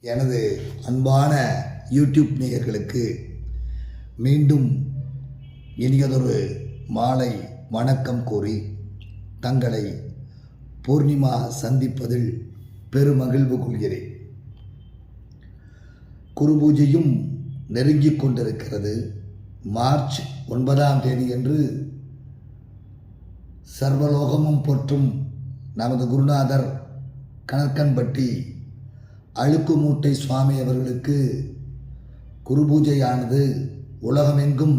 எனது அன்பான யூடியூப் நேயர்களுக்கு மீண்டும் இனியதொரு மாலை வணக்கம் கூறி தங்களை பூர்ணிமா சந்திப்பதில் பெருமகிழ்வு கொள்கிறேன். குரு பூஜையும் நெருங்கிக் கொண்டிருக்கிறது. மார்ச் ஒன்பதாம் தேதியன்று சர்வலோகமும் போற்றும் நமது குருநாதர் கணக்கன்பட்டி அழுக்கு மூட்டை சுவாமி அவர்களுக்கு குரு பூஜையானது உலகமெங்கும்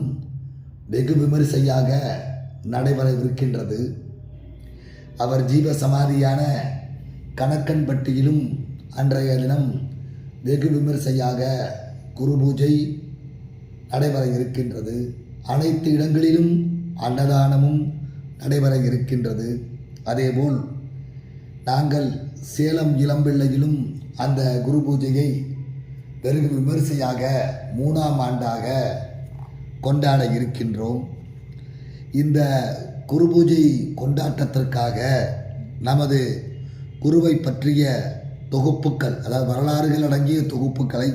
வெகு விமரிசையாக நடைபெறவிருக்கின்றது. அவர் ஜீவ சமாதியான கணக்கன்பட்டியிலும் அன்றைய தினம் வெகு விமரிசையாக குரு பூஜை நடைபெற இருக்கின்றது அனைத்து இடங்களிலும் அன்னதானமும் நடைபெற இருக்கின்றது அதேபோல் நாங்கள் சேலம் இளம்பிள்ளையிலும் அந்த குரு பூஜையை வெகு விமரிசையாக மூணாம் ஆண்டாக கொண்டாட இருக்கின்றோம். இந்த குரு பூஜை கொண்டாட்டத்திற்காக நமது குருவை பற்றிய தொகுப்புக்கள் அதாவது வரலாறுகள் அடங்கிய தொகுப்புகளை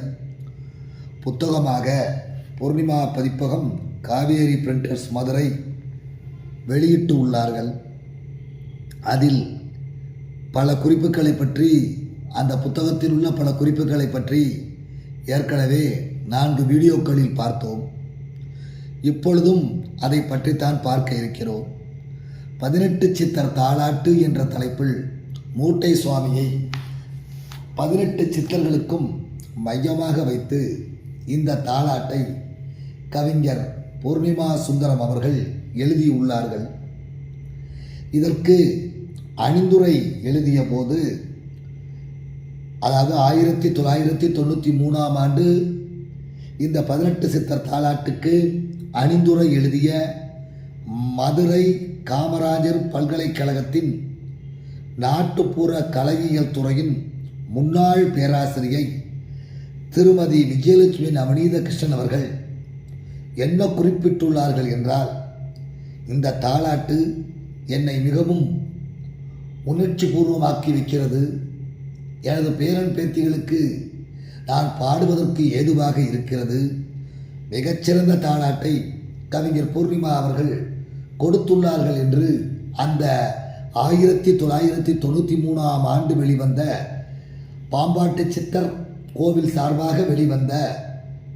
புத்தகமாக பூர்ணிமா பதிப்பகம் காவேரி பிரிண்டர்ஸ் மதுரை வெளியிட்டு உள்ளார்கள். அதில் பல குறிப்புகளை பற்றி அந்த புத்தகத்தில் உள்ள பல குறிப்புகளை பற்றி ஏற்கனவே நான்கு வீடியோக்களில் பார்த்தோம். இப்பொழுதும் அதை பற்றித்தான் பார்க்க இருக்கிறோம். பதினெட்டு சித்தர் தாளாட்டு என்ற தலைப்பில் மூட்டை சுவாமியை பதினெட்டு சித்தர்களுக்கும் மையமாக வைத்து இந்த தாளாட்டை கவிஞர் பூர்ணிமா சுந்தரம் அவர்கள் எழுதியுள்ளார்கள். இதற்கு அணிந்துரை எழுதிய போது அதாவது ஆயிரத்தி தொள்ளாயிரத்தி தொண்ணூற்றி மூணாம் ஆண்டு இந்த பதினெட்டு சித்தர் தாலாட்டுக்கு அணிந்துரை எழுதிய மதுரை காமராஜர் பல்கலைக்கழகத்தின் நாட்டுப்புற கலையியல் துறையின் முன்னாள் பேராசிரியை திருமதி விஜயலட்சுமி நவநீத கிருஷ்ணன் அவர்கள் என்ன குறிப்பிட்டுள்ளார்கள் என்றால் இந்த தாலாட்டு என்னை மிகவும் உணர்ச்சி பூர்வமாக்கி வைக்கிறது. எனது பேரன் பேத்திகளுக்கு நான் பாடுவதற்கு ஏதுவாக இருக்கிறது? மிகச்சிறந்த தாளாட்டை கவிஞர் பூர்ணிமா அவர்கள் கொடுத்துள்ளார்கள் என்று அந்த ஆயிரத்தி தொள்ளாயிரத்தி தொண்ணூற்றி மூணாம் ஆண்டு வெளிவந்த பாம்பாட்டு சித்தர் கோவில் சார்பாக வெளிவந்த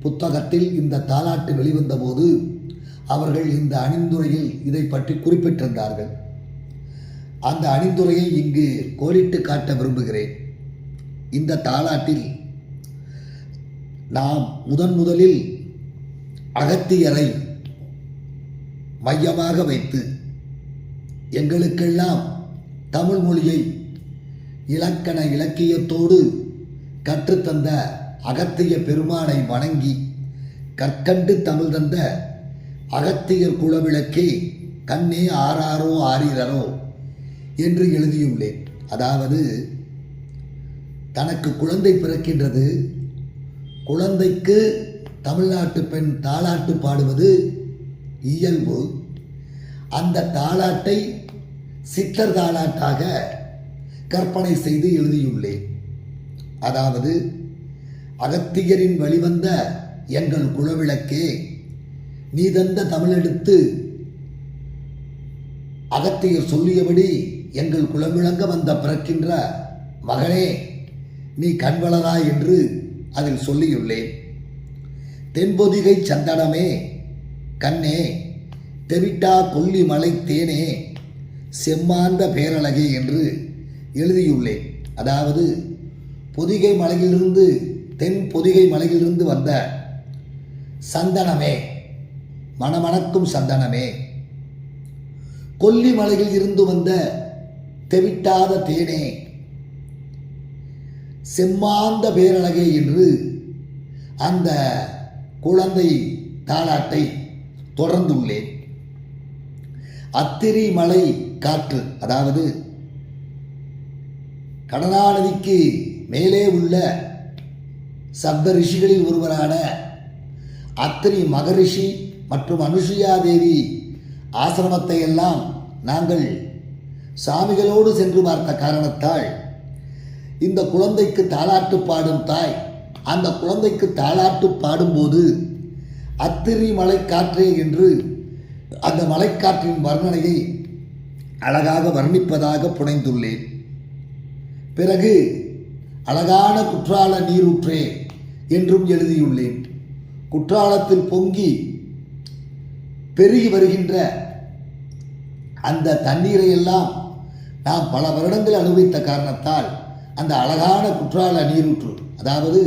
புத்தகத்தில் இந்த தாலாட்டு வெளிவந்த போது அவர்கள் இந்த அணிந்துரையில் இதை பற்றி குறிப்பிட்டிருந்தார்கள். அந்த அணிந்துரையை இங்கு கோடிட்டு காட்ட விரும்புகிறேன். இந்த தாலாட்டில் நாம் முதன் முதலில் அகத்தியரை மையமாக வைத்து எங்களுக்கெல்லாம் தமிழ் மொழியை இலக்கண இலக்கியத்தோடு கற்றுத்தந்த அகத்திய பெருமானை வணங்கி கற்கண்டு தமிழ் தந்த அகத்தியர் குலவிளக்கே கண்ணே ஆறாரோ ஆறீரரோ என்று எழுதியுள்ளேன். அதாவது தனக்கு குழந்தை பிறக்கின்றது. குழந்தைக்கு தமிழ்நாட்டு பெண் தாளாட்டு பாடுவது இயல்பு. அந்த தாளாட்டை சித்தர் தாளாட்டாக கற்பனை செய்து எழுதியுள்ளேன். அதாவது அகத்தியரின் வழிவந்த எங்கள் குலவிளக்கே நீ தந்த தமிழெடுத்து அகத்தியர் சொல்லியபடி எங்கள் குலவிளங்க வந்த பிறக்கின்ற மகனே நீ கண்வளரா என்று அதில் சொல்லியுள்ளேன். தென்பொதிகை சந்தனமே கண்ணே தெவிட்டா கொல்லி மலை தேனே செம்மாந்த பேரழகே என்று எழுதியுள்ளேன். அதாவது பொதிகை மலையிலிருந்து தென் பொதிகை மலையிலிருந்து வந்த சந்தனமே மணமணக்கும் சந்தனமே. கொல்லி மலையில் இருந்து வந்த தெவிட்டாத தேனே செம்மாந்த பேரழகே என்று அந்த குழந்தை தாளாட்டை தொடர்ந்துள்ளேன். அத்திரி மலை காற்று அதாவது கடனாநதிக்கு மேலே உள்ள சப்த ரிஷிகளில் ஒருவரான அத்திரி மகரிஷி மற்றும் அனுசுயா தேவி ஆசிரமத்தை எல்லாம் நாங்கள் சாமிகளோடு சென்று பார்த்த காரணத்தால் இந்த குழந்தைக்கு தாளாட்டு பாடும் தாய். அந்த குழந்தைக்கு தாளாட்டு பாடும்போது அத்திரி மலைக்காற்றே என்று அந்த மலைக்காற்றின் வர்ணனையை அழகாக வர்ணிப்பதாக புனைந்துள்ளேன். பிறகு அழகான குற்றால நீரூற்றே என்றும் எழுதியுள்ளேன். குற்றாலத்தில் பொங்கி பெருகி வருகின்ற அந்த தண்ணீரை எல்லாம் நாம் பல வருடங்கள் அனுபவித்த காரணத்தால் அந்த அழகான குற்றால நீரூற்று அதாவது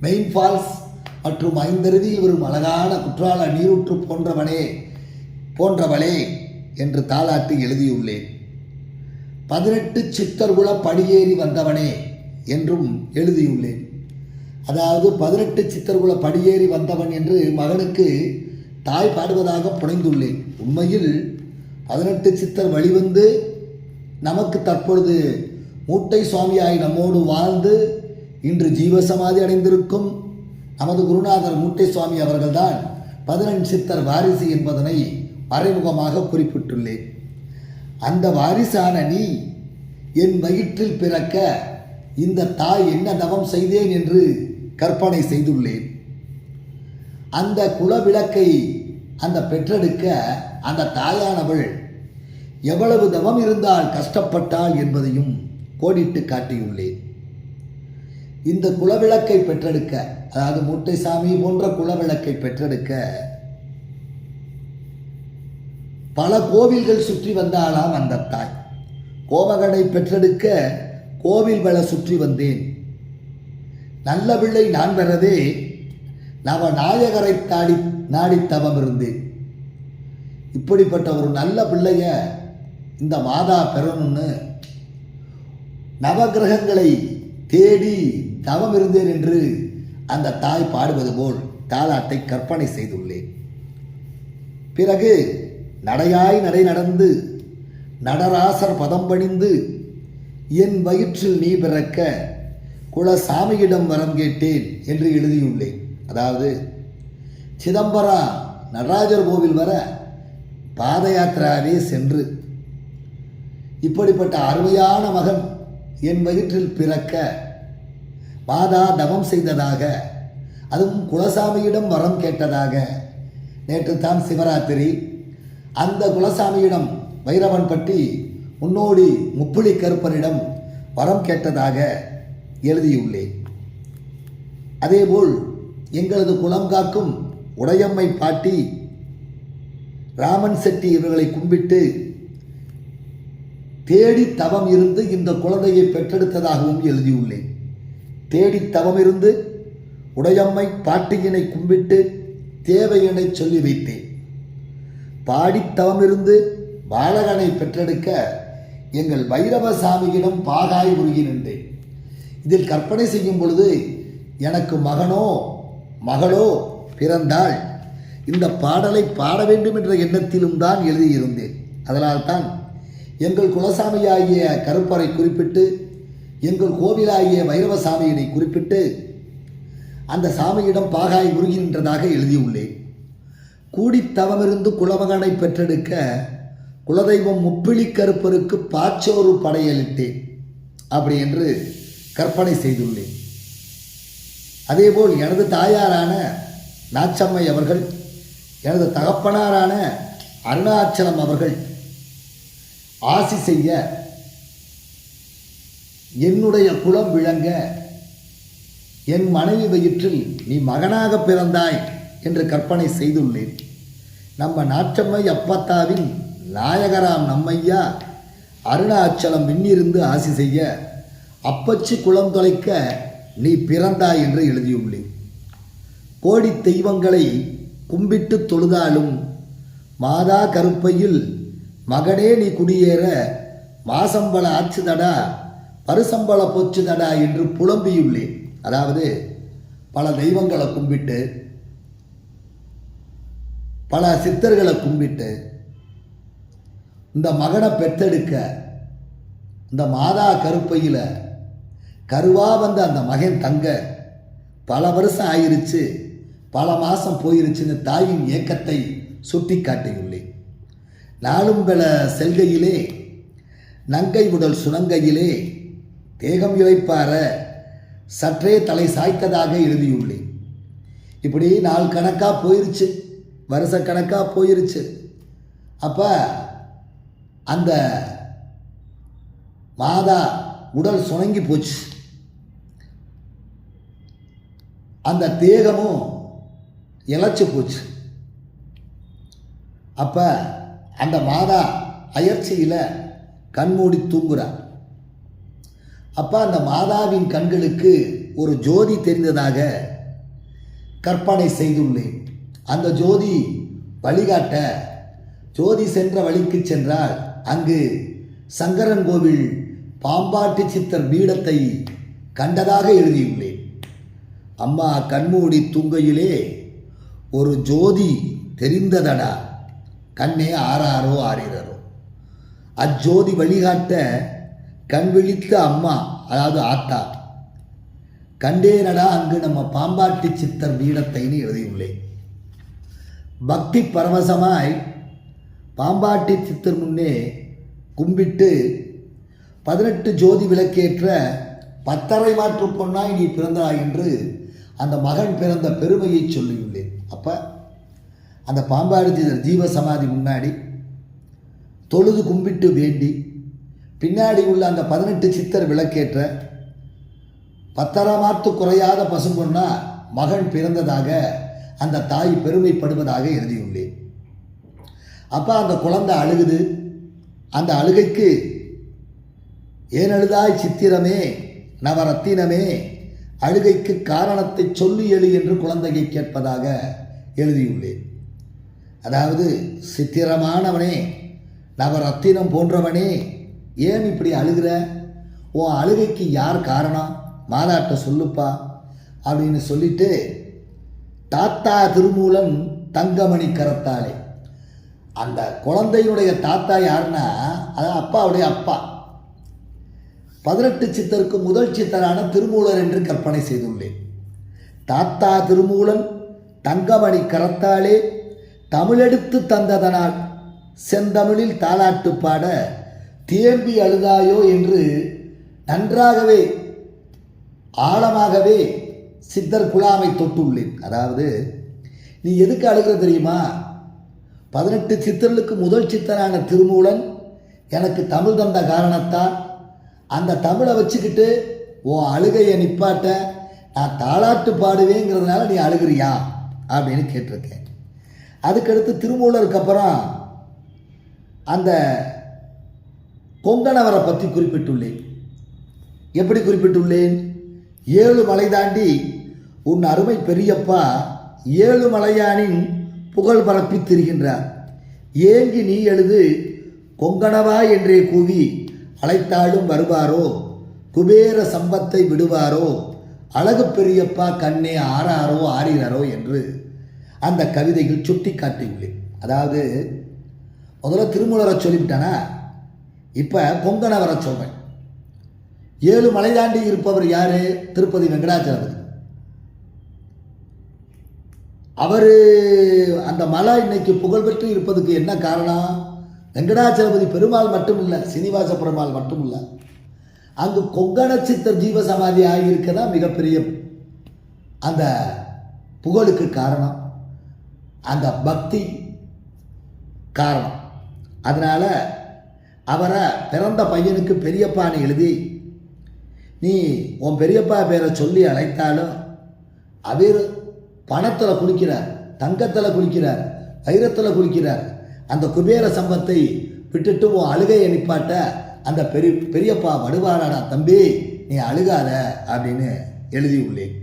மெயின் ஃபால்ஸ் மற்றும் ஐந்தருவியில் வரும் அழகான குற்றால நீரூற்று போன்றவனே போன்றவளே என்று தாளாட்டு எழுதியுள்ளேன். பதினெட்டு சித்தர்குல படியேறி வந்தவனே என்றும் எழுதியுள்ளேன். அதாவது பதினெட்டு சித்தர்குல படியேறி வந்தவன் என்று மகனுக்கு தாய் பாடுவதாக புனைந்துள்ளேன். உண்மையில் பதினெட்டு சித்தர் வழிவந்து நமக்கு தற்பொழுது மூட்டை சுவாமியாய் நம்மோடு வாழ்ந்து இன்று ஜீவசமாதி அடைந்திருக்கும் நமது குருநாதர் மூட்டை சுவாமி அவர்கள்தான் பதினெண் சித்தர் வாரிசு என்பதனை மறைமுகமாக குறிப்பிட்டுள்ளேன். அந்த வாரிசான நீ என் வயிற்றில் பிறக்க இந்த தாய் என்ன தவம் செய்தேன் என்று கற்பனை செய்துள்ளேன். அந்த குலவிளக்கை அந்த பெற்றெடுக்க அந்த தாயானவள் எவ்வளவு தவம் இருந்தால் கஷ்டப்பட்டாள் என்பதையும் கோடிட்டு காட்டியுள்ளேன் இந்த குலவிளக்கை பெற்றெடுக்க அதாவது மூட்டைசாமி போன்ற குலவிளக்கை பெற்றெடுக்க பல கோவில்கள் சுற்றி வந்தாளாம் அந்த தாய். கோமகனை பெற்றெடுக்க கோவில் வள சுற்றி வந்தேன். நல்ல பிள்ளை நான் பெறதே நவ நாயகரை தாடி நாடி தவம் இருந்தேன். இப்படிப்பட்ட ஒரு நல்ல பிள்ளைய இந்த மாதா பெறணும்னு நவகிரகங்களை தேடி தவம் இருந்தேன் என்று அந்த தாய் பாடுவது போல் தாலாட்டை கற்பனை செய்துள்ளேன். பிறகு நடையாய் நடை நடந்து நடராசர் பதம் பணிந்து என் வயிற்றில் நீ பிறக்க குலசாமியிடம் வரம் கேட்டேன் என்று எழுதியுள்ளேன். அதாவது சிதம்பரம் நடராஜர் கோவில் வர பாத யாத்திராவே சென்று. இப்படிப்பட்ட அருமையான மகன் என் வயிற்றில் பிறக்க மாதா தவம் செய்ததாக அதுவும் குலசாமியிடம் வரம் கேட்டதாக. நேற்று தான் சிவராத்திரி. அந்த குலசாமியிடம் வைரவன் பற்றி முன்னோடி முப்புளி கருப்பனிடம் வரம் கேட்டதாக எழுதியுள்ளேன். அதேபோல் எங்களது குளம் காக்கும் உடையம்மை பாட்டி ராமன் செட்டி இவர்களை கும்பிட்டு தேடி தவம் இருந்து இந்த குழந்தையை பெற்றெடுத்ததாகவும் எழுதியுள்ளேன். தேடி தவம் இருந்து உடையம்மை பாட்டியினை கும்பிட்டு தேவையனை சொல்லி வைத்தேன். பாடித் தவம் இருந்து பாலகனை பெற்றெடுக்க எங்கள் வைரவசாமியிடம் பாகாய் உருகி நின்றேன். இதில் கற்பனை செய்யும் பொழுது எனக்கு மகனோ மகளோ பிறந்தாள். இந்த பாடலை பாட வேண்டும் என்ற எண்ணத்திலும் தான் எழுதியிருந்தேன். அதனால்தான் எங்கள் குலசாமியாகிய கருப்பரை குறிப்பிட்டு எங்கள் கோவிலாகிய வைரவசாமியினை குறிப்பிட்டு அந்த சாமியிடம் பாகாய் உருகின்றதாக எழுதியுள்ளேன். கூடித் தவமிருந்து குலமகனை பெற்றெடுக்க குலதெய்வம் முப்பிலி கருப்பருக்கு பாச்சோறு படையளித்தேன் அப்படி என்று கற்பனை செய்துள்ளேன். அதேபோல் எனது தாயாரான நாச்சம்மை அவர்கள் எனது தகப்பனாரான அருணாச்சலம் அவர்கள் ஆசி செய்ய. என்னுடைய குலம் விளங்க. என் மனைவி வயிற்றில் நீ மகனாக பிறந்தாய் என்று கற்பனை செய்துள்ளேன். நம்ம நாச்சம்மை அப்பத்தாவின் நாயகராம் நம்மையா? அருணாச்சலம் விண்ணிருந்து ஆசி செய்ய. அப்பச்சி குளம் தொலைக்க நீ பிறந்தாய் என்று எழுதியுள்ளேன். கோடி தெய்வங்களை கும்பிட்டு தொழுதாலும் மாதா கருப்பையில் மகனே நீ குடியேற மாசம்பள ஆச்சுதடா பருசம்பள போச்சுதடா என்று புலம்பியுள்ளேன். அதாவது பல தெய்வங்களை கும்பிட்டு பல சித்தர்களை கும்பிட்டு இந்த மகனை பெற்றெடுக்க இந்த மாதா கருப்பையில் கருவா வந்த அந்த மகன் தங்க பல வருஷம் ஆயிருச்சு பல மாதம் போயிருச்சுன்னு தாயின் ஏக்கத்தை சுட்டி காட்டியுள்ளேன் நாளும் பல செல்கையிலே நங்கை உடல் சுணங்கையிலே தேகம் இழைப்பார சற்றே தலை சாய்த்ததாக எழுதியுள்ளேன். இப்படி நாள் கணக்காக போயிருச்சு வருஷ கணக்காக போயிருச்சு. அப்போ அந்த மாதா உடல் சுணங்கி போச்சு. அந்த தேகமும் இழைச்சி போச்சு. அப்போ அந்த மாதா அயற்சியில் கண்மூடி தூங்குறார். அப்போ அந்த மாதாவின் கண்களுக்கு ஒரு ஜோதி தெரிந்ததாக கற்பனை செய்துள்ளேன். அந்த ஜோதி வழிகாட்ட ஜோதி சென்ற வழிக்கு சென்றால் அங்கு சங்கரன் கோவில் பாம்பாட்டி சித்தர் பீடத்தை கண்டதாக எழுதியுள்ளேன். அம்மா கண்மூடி தூங்கையிலே ஒரு ஜோதி தெரிந்ததடா? கண்ணே ஆறாரோ ஆறிரரோ. அஜோதி வழிகாட்ட கண் விழித்த அம்மா அதாவது ஆத்தா கண்டேனடா அங்கு நம்ம பாம்பாட்டி சித்தர் பீடத்தைன்னு எழுதியுள்ளேன் பக்தி பரவசமாய் பாம்பாட்டி சித்தர் முன்னே கும்பிட்டு பதினெட்டு ஜோதி விளக்கேற்ற பத்தரை மாற்று பொன்னாய் நீ பிறந்தாய் என்று அந்த மகன் பிறந்த பெருமையை சொல்லியுள்ளேன். அப்போ அந்த பாம்பாடி சித்தர் ஜீவ சமாதி முன்னாடி தொழுது கும்பிட்டு வேண்டி பின்னாடி உள்ள அந்த பதினெட்டு சித்தர் விளக்கேற்ற பத்தரமாத்து குறையாத பசும்பொன்னா மகன் பிறந்ததாக அந்த தாய் பெருமைப்படுவதாக எழுதியுள்ளேன். அப்போ அந்த குழந்தை அழுகுது. அந்த அழுகைக்கு ஏன் அழுதாய் சித்திரமே நவரத்தினமே அழுகைக்கு காரணத்தை சொல்லி எழு என்று குழந்தையை கேட்பதாக எழுதியுள்ளேன். அதாவது சித்திரமானவனே நவரத்தினம் போன்றவனே ஏன் இப்படி அழுகிற? உன் அழுகைக்கு யார் காரணம்? மாதாட்ட சொல்லுப்பா அப்படின்னு சொல்லிட்டு தாத்தா திருமூலன் தங்கமணி கரத்தாலே. அந்த குழந்தையினுடைய தாத்தா யாருன்னா அதான் அப்பாவுடைய அப்பா. பதினெட்டு சித்தருக்கு முதல் சித்தரான திருமூலர் என்று கற்பனை செய்துள்ளேன். தாத்தா திருமூலன் தங்கமணி கரத்தாலே தமிழெடுத்து தந்ததனால் செந்தமிழில் தாலாட்டு பாட தேம்பி அழுதாயோ என்று நன்றாகவே ஆழமாகவே சித்தர் குழாமை தொட்டுள்ளேன். அதாவது நீ எதுக்கு அழுகிற தெரியுமா? பதினெட்டு சித்தர்களுக்கு முதல் சித்தரான திருமூலன் எனக்கு தமிழ் தந்த காரணத்தால் அந்த தமிழை வச்சுக்கிட்டு உன் அழுகையை நிப்பாட்ட நான் தாளாட்டு பாடுவேங்கிறதுனால நீ அழுகிறியா? அப்படின்னு கேட்டிருக்கேன். அதுக்கடுத்து திருமூலருக்கு அப்புறம் அந்த கொங்கணவரை பற்றி குறிப்பிட்டுள்ளேன். எப்படி குறிப்பிட்டுள்ளேன்? ஏழு மலை தாண்டி உன் அருமை பெரியப்பா ஏழு மலையானின் புகழ் பரப்பி திரிகின்றார். ஏங்கி நீ எழுது கொங்கணவா என்றே கூவி அழைத்தாலும் வருவாரோ? குபேர சம்பத்தை விடுவாரோ? அழகு பெரியப்பா கண்ணே ஆறாரோ ஆறினாரோ என்று அந்த கவிதையில் சுட்டி காட்டியுள்ளேன் அதாவது முதல்ல திருமூலரை சொல்லிவிட்டானா? இப்போ கொங்கணவரை சொல்கிறேன் ஏழு மலை தாண்டி இருப்பவர் யாரு? திருப்பதி வெங்கடாச்சலபதி அவர் அந்த மலை இன்னைக்கு புகழ்பெற்று இருப்பதுக்கு என்ன காரணம்? வெங்கடாச்சலபதி பெருமாள் மட்டும் இல்லை சீனிவாச பெருமாள் மட்டும் இல்லை அங்கு கொங்கண சித்தர் ஜீவ சமாதி தான் மிகப்பெரிய அந்த புகழுக்கு காரணம். அந்த பக்தி காரணம். அதனால் அவரை பிறந்த பையனுக்கு பெரியப்பான்னு எழுதி நீ உன் பெரியப்பா பேரை சொல்லி அழைத்தாலும் அவர் பணத்தில் குளிக்கிறார் தங்கத்தில் குளிக்கிறார் வைரத்தில் குளிக்கிறார். அந்த குபேர சம்பத்தை விட்டுட்டு உன் அழுகையை நிப்பாட்ட அந்த பெரிய பெரியப்பா வடுவாராடா தம்பி நீ அழுகாத அப்படின்னு எழுதியுள்ளேன்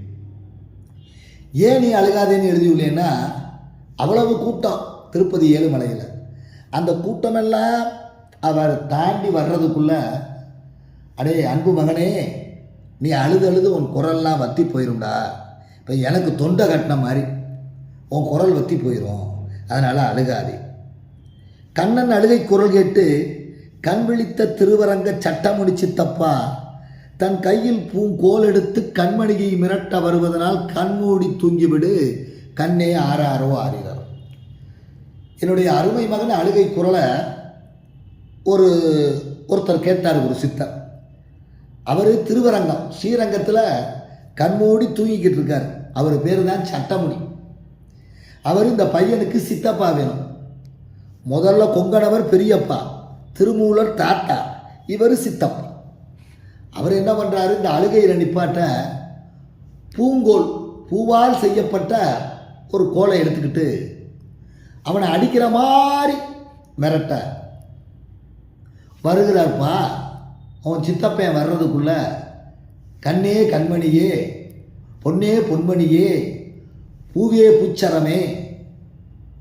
ஏன் நீ அழுகாதேன்னு எழுதியுள்ளேன்னா அவ்வளவு கூட்டம் திருப்பதி ஏழுமலையில். அந்த கூட்டமெல்லாம் அவர் தாண்டி வர்றதுக்குள்ள அடே அன்பு மகனே நீ அழுது அழுது உன் குரல்லாம் வத்தி போயிரும்டா. இப்போ எனக்கு தொண்டை கட்டின மாதிரி உன் குரல் வத்தி போயிடும் அதனால் அழுகாதே. கண்ணன் அழுகை குரல் கேட்டு கண் விழித்த திருவரங்க சட்டமுடி சித்தப்பா தன் கையில் பூங்கோல் எடுத்து கண்மணியை மிரட்ட வருவதனால் கண்மூடி தூங்கிவிடு. கண்ணே ஆறாரோ ஆறிறாரோ என்னுடைய அருமை மகன் அழுகை குரலை ஒரு ஒருத்தர் கேட்டார் ஒரு சித்தர். அவர் திருவரங்கம் ஸ்ரீரங்கத்தில் கண்மூடி தூங்கிக்கிட்டு இருக்கார். அவர் பேர் தான் சட்டமுடி. அவர் இந்த பையனுக்கு சித்தப்பா வேணும். முதல்ல கொங்கணவர் பெரியப்பா திருமூலர் தாத்தா இவர் சித்தப்பா. அவர் என்ன பண்ணுறாரு இந்த அழுகையில் நிப்பாட்ட பூங்கோல் பூவால் செய்யப்பட்ட ஒரு கோலை எடுத்துக்கிட்டு அவனை அடிக்கிற மாதிரி மிரட்ட. வருகிறார்ப்பா? அவன் சித்தப்பையன் வர்றதுக்குள்ள கண்ணே கண்மணியே பொன்னே பொன்மணியே பூவே பூச்சரமே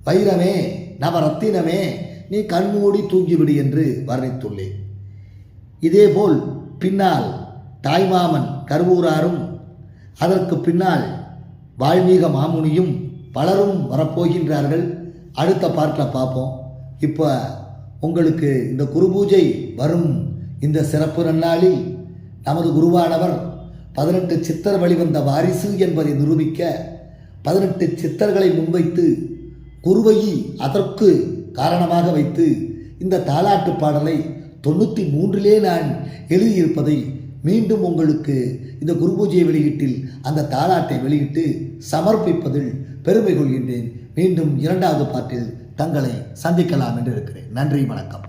வைரமே நவரத்தினமே நீ கண்மூடி தூங்கிவிடு என்று வர்ணித்துள்ளேன். இதேபோல் பின்னால் தாய்மாமன் கருவூராரும் அதற்கு பின்னால் வால்மீக மாமுனியும் பலரும் வரப்போகின்றார்கள். அடுத்த பார்ட்டில் பார்ப்போம். இப்போ உங்களுக்கு இந்த குரு பூஜை வரும். இந்த சிறப்பு நன்னாளில் நமது குருவானவர் பதினெட்டு சித்தர் வழிவந்த வாரிசு என்பதை நிரூபிக்க பதினெட்டு சித்தர்களை முன்வைத்து குருவையை அதற்கு காரணமாக வைத்து இந்த தாலாட்டு பாடலை தொண்ணூற்றி மூன்றிலே நான் எழுதியிருப்பதை மீண்டும் உங்களுக்கு இந்த குரு பூஜை வெளியீட்டில் அந்த தாலாட்டை வெளியிட்டு சமர்ப்பிப்பதில் பெருமை கொள்கின்றேன். மீண்டும் இரண்டாவது பாட்டில் தங்களை சந்திக்கலாம் என்று இருக்கிறேன். நன்றி வணக்கம்.